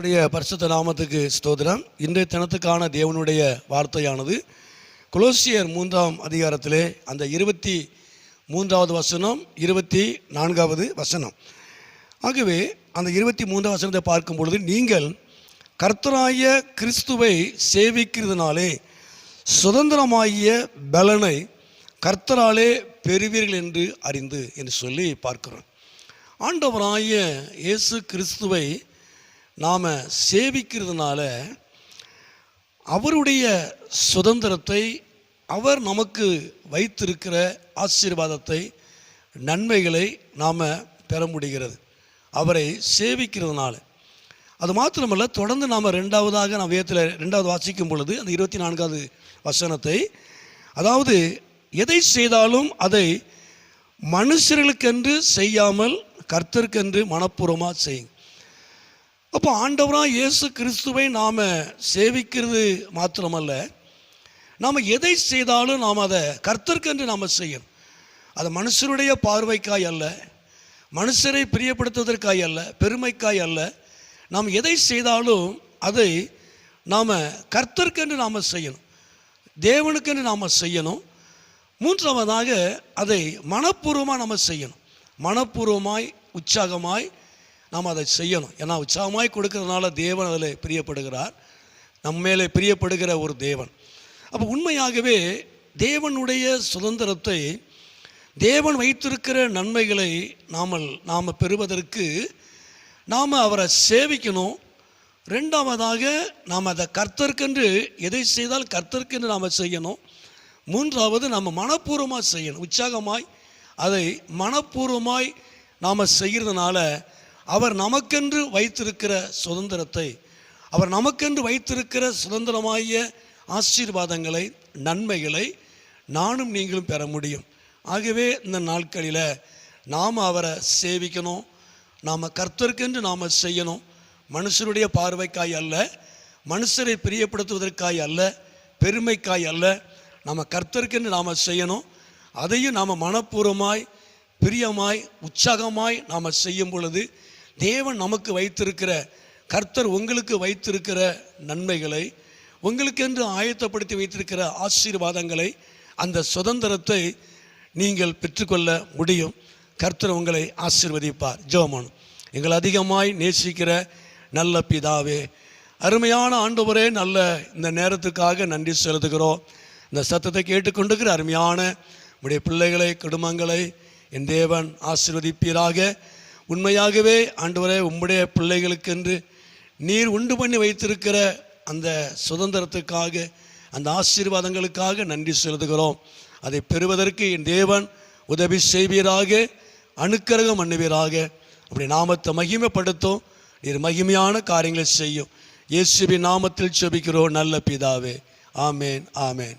உடைய பரிசுத்த நாமத்துக்கு ஸ்தோதிரம் இன்றைய தினத்துக்கான தேவனுடைய வார்த்தையானது குலோசியர் மூன்றாம் அதிகாரத்திலே அந்த இருபத்தி மூன்றாவது வசனம் இருபத்தி நான்காவது வசனம். ஆகவே அந்த இருபத்தி மூன்றாவது வசனத்தை பார்க்கும் பொழுது நீங்கள் கர்த்தராய கிறிஸ்துவை சேவிக்கிறதுனாலே சுதந்திரமாகிய பலனை கர்த்தராலே பெறுவீர்கள் என்று அறிந்து என்று சொல்லி பார்க்கிறோம். ஆண்டவராய இயேசு கிறிஸ்துவை நாம் சேவிக்கிறதுனால அவருடைய சுதந்திரத்தை அவர் நமக்கு வைத்திருக்கிற ஆசீர்வாதத்தை நன்மைகளை நாம் பெற முடிகிறது. அவரை சேவிக்கிறதுனால. அது மாத்திரமல்ல தொடர்ந்து நாம் ரெண்டாவதாக நான் வேத்தில் ரெண்டாவது வாசிக்கும் பொழுது அந்த இருபத்தி நான்காவது வசனத்தை அதாவது எதை செய்தாலும் அதை மனுஷர்களுக்கென்று செய்யாமல் கர்த்தருக்கென்று மனப்பூர்வமாக செய்யுங்க அப்போ ஆண்டவராக இயேசு கிறிஸ்துவை நாம் சேவிக்கிறது மாத்திரமல்ல. நாம் எதை செய்தாலும் நாம் அதை கர்த்தர்க்கென்று நாம் செய்யணும். அது மனுஷருடைய பார்வைக்காய் அல்ல மனுஷரை பிரியப்படுத்துவதற்காய் அல்ல பெருமைக்காய் அல்ல. நாம் எதை செய்தாலும் அதை நாம் கர்த்தர்க்கென்று நாம் செய்யணும். தேவனுக்கென்று நாம் செய்யணும். மூன்றாவதாக அதை மனப்பூர்வமாக நம்ம செய்யணும். மனப்பூர்வமாய் உற்சாகமாய் நாம் அதை செய்யணும். ஏன்னா உற்சாகமாய் கொடுக்கறதுனால தேவன் அதில் பிரியப்படுகிறார். நம்ம மேலே பிரியப்படுகிற ஒரு தேவன். அப்போ உண்மையாகவே தேவனுடைய சுதந்திரத்தை தேவன் வைத்திருக்கிற நன்மைகளை நாம் நாம் பெறுவதற்கு நாம் அவரை சேவிக்கணும். ரெண்டாவதாக நாம் அதை கர்த்தருக்கென்று எதை செய்தால் கர்த்தர்க்கென்று நாம் செய்யணும். மூன்றாவது நம்ம மனப்பூர்வமாக செய்யணும். உற்சாகமாய் அதை மனப்பூர்வமாய் நாம் செய்கிறதுனால அவர் நமக்கென்று வைத்திருக்கிற சுதந்திரத்தை அவர் நமக்கென்று வைத்திருக்கிற சுதந்திரமாகிய ஆசீர்வாதங்களை நன்மைகளை நானும் நீங்களும் பெற முடியும். ஆகவே இந்த நாட்களில் நாம் அவரை சேவிக்கணும். நாம் கர்த்தருக்கென்று நாம் செய்யணும். மனுஷருடைய பார்வைக்காய் அல்ல மனுஷரை பிரியப்படுத்துவதற்காய் அல்ல பெருமைக்காய் அல்ல. நம்ம கர்த்தருக்கென்று நாம் செய்யணும். அதையும் நாம் மனப்பூர்வமாய் பிரியமாய் உற்சாகமாய் நாம் செய்யும் பொழுது தேவன் நமக்கு வைத்திருக்கிற கர்த்தர் உங்களுக்கு வைத்திருக்கிற நன்மைகளை உங்களுக்கென்று ஆயத்தப்படுத்தி வைத்திருக்கிற ஆசீர்வாதங்களை அந்த சுதந்திரத்தை நீங்கள் பெற்றுக்கொள்ள முடியும். கர்த்தர் உங்களை ஆசீர்வதிப்பார். ஜெபமானும் எங்கள் அதிகமாய் நேசிக்கிற நல்ல பிதாவே அருமையான ஆண்டவரே நல்ல இந்த நேரத்துக்காக நன்றி செலுத்துகிறோம். இந்த சத்தத்தை கேட்டுக்கொண்டிருக்கிற அருமையான உடைய பிள்ளைகளை குடும்பங்களை என் தேவன் ஆசீர்வதிப்பீராக. உண்மையாகவே ஆண்டவரே உம்முடைய பிள்ளைகளுக்கென்று நீர் உண்டு பண்ணி வைத்திருக்கிற அந்த சுதந்திரத்துக்காக அந்த ஆசீர்வாதங்களுக்காக நன்றி செலுத்துகிறோம். அதை பெறுவதற்கு என் தேவன் உதவி செய்வீராக அணுக்கரகம் பண்ணுவீராக. அப்படி நாமத்தை மகிமைப்படுத்தும் நீர் மகிமையான காரியங்களை செய்யும். இயேசுபி நாமத்தில் செபிக்கிறோம் நல்ல பிதாவே. ஆமேன் ஆமேன்.